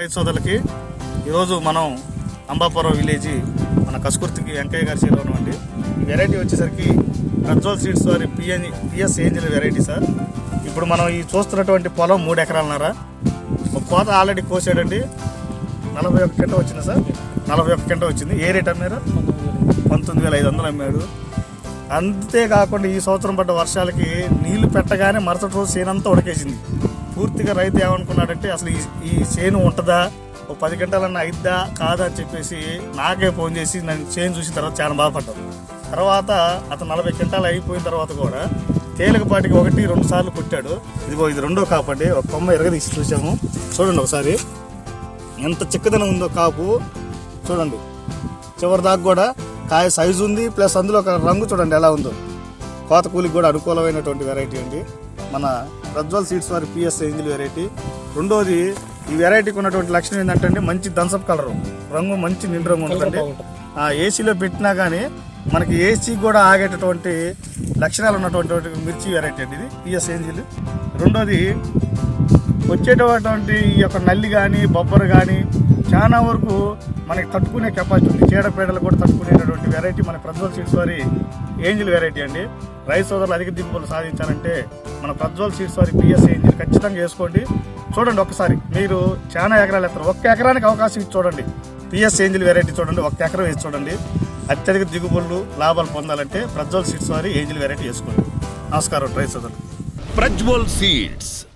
రైతు సోదరులకి ఈరోజు మనం అంబాపురం విలేజ్ మన కసుకుర్తికి వెంకయ్య గారి చేలో ఉన్నామండి ఈ వెరైటీ వచ్చేసరికి ప్రజ్వల్ సీడ్స్ వారి PN PS angel variety sir. ఇప్పుడు మనం ఈ చూస్తున్నటువంటి పొలం మూడు ఎకరాలన్నారా. ఒక కోత ఆల్రెడీ కోసాడండి. నలభై ఒక్క గంట వచ్చింది సార్. నలభై ఒక్క గంట వచ్చింది. ఏ రేట్ అమ్మారు? పంతొమ్మిది వేల ఐదు వందలు అమ్మాడు. అంతేకాకుండా ఈ సంవత్సరం పడ్డ వర్షాలకి నీళ్ళు పెట్టగానే మరుసటి రోజు సేనంతా ఉడకేసింది. పూర్తిగా రైతు ఏమనుకున్నాడంటే అసలు ఈ ఈ చేను ఉంటుందా? ఓ పది గంటలన్నా అయిద్దా? కాదా అని చెప్పేసి నాకే ఫోన్ చేసి నన్ను చేను చూసిన తర్వాత చాలా బాధపడ్డాను తర్వాత అతను నలభై గంటలు అయిపోయిన తర్వాత కూడా తేలికపాటికి ఒకటి రెండు సార్లు కొట్టాడు. ఇదిగో ఇది రెండో కాపండి ఒక కొమ్మ ఎరగదీసి చూసాము. చూడండి ఒకసారి. ఎంత చిక్కదనం ఉందో కాపు. చూడండి. చివరి దాకా కూడా కాయ సైజు ఉంది ప్లస్ అందులో ఒక రంగు చూడండి ఎలా ఉందో. కోత కూలికి కూడా అనుకూలమైనటువంటి వెరైటీ అండి. మన ప్రజ్వల్ సీడ్స్ వారి పిఎస్ ఏంజిల్ వెరైటీ రెండోది ఈ వెరైటీకి ఉన్నటువంటి లక్షణం ఏంటంటే మంచి దంసప్ కలర్. రంగు మంచి నిండు రంగు ఉంటుందండి. ఆ ఏసీలో పెట్టినా కానీ మనకి ఏసీ కూడా ఆగేటటువంటి లక్షణాలు ఉన్నటువంటి మిర్చి వెరైటీ అండి ఇది పిఎస్ ఏంజిల్ రెండోది వచ్చేటటువంటి ఈ యొక్క నల్లి కానీ బొబ్బరు కానీ చాలా వరకు మనకి తట్టుకునే కెపాసిటీ ఉంది. చీడపీడలు కూడా తట్టుకునేటటువంటి వెరైటీ మన ప్రజ్వల్ సీడ్స్ వారి ఏంజిల్ వెరైటీ అండి. రైస్ సోదరులు అధిక దిగుబడులు సాధించాలంటే మన ప్రజ్వల్ సీడ్స్ వారి పిఎస్ ఏంజిల్ ఖచ్చితంగా వేసుకోండి. చూడండి ఒకసారి మీరు చాలా ఎకరాలు ఎత్తారు. ఒక్క ఎకరానికి అవకాశం ఇచ్చి చూడండి. పిఎస్ ఏంజిల్ వెరైటీ చూడండి ఒక్క ఎకరం వేసి చూడండి. అత్యధిక దిగుబడులు లాభాలు పొందాలంటే ప్రజ్వల్ సీడ్స్ వారి ఏంజిల్ వెరైటీ వేసుకోండి. నమస్కారం రైస్ సోదరులు. ప్రజ్వల్ సీడ్స్